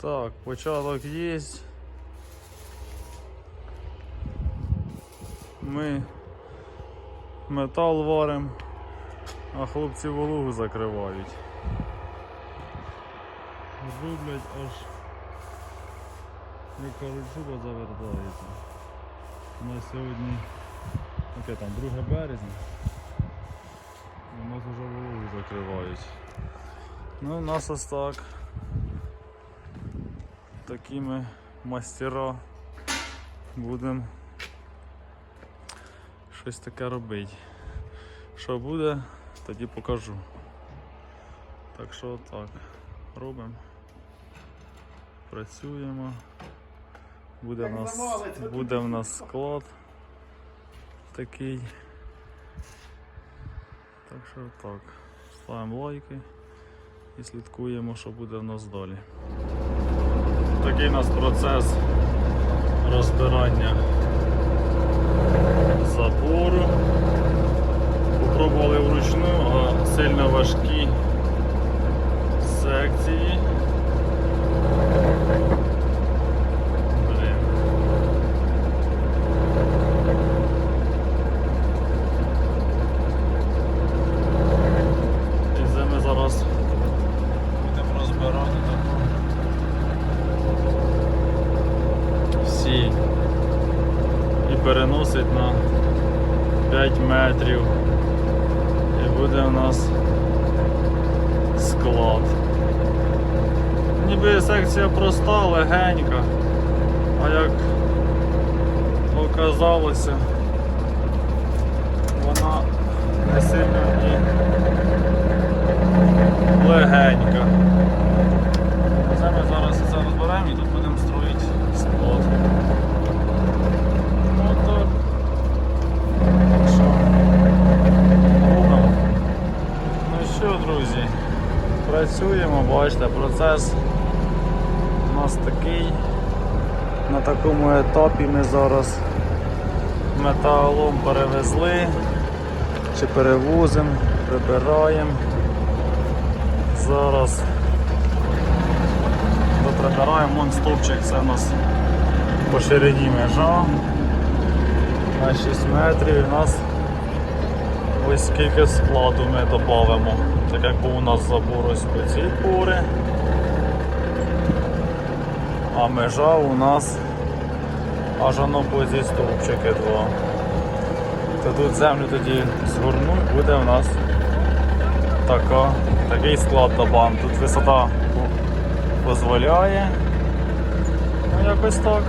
Так, початок є. Ми метал варимо, а хлопці вологу закривають. Роблять аж, як кажуть, шуба завертається. У нас сьогодні яке там, 2 березня. У нас вже вологу закривають. Ну у нас ось так. Такі ми мастера будемо щось таке робити. Що буде, тоді покажу. Так що так, робимо. Працюємо. Буде в нас, буде в нас склад такий. Так що так. Ставимо лайки і слідкуємо, що буде в нас далі. Такий у нас процес розбирання забору. Попробували вручну, а сильно важкі секції. Блін. І це ми зараз будемо розбирати таку всі і переносить на 5 метрів. І буде у нас склад. Ніби секція проста, легенька, а як оказалося, вона не сильно і легенька. Це ми зараз це розберемо і тут будемо строїти склад. Ну так. Так що, робимо. Ну що, друзі, працюємо, бачите, процес у нас такий. На такому етапі ми зараз металолом перевезли чи перевозимо, прибираємо. Зараз доприбираємо, вон стовпчик, це у нас по ширині межа на 6 метрів у нас ось скільки складу ми додамо. Так як був у нас забор ось по цій пори, а межа у нас аж воно по ці стовпчики два. То тут землю тоді згорнуть, буде у нас така, такий склад добавим. Тут висота дозволяє. Ну якось так.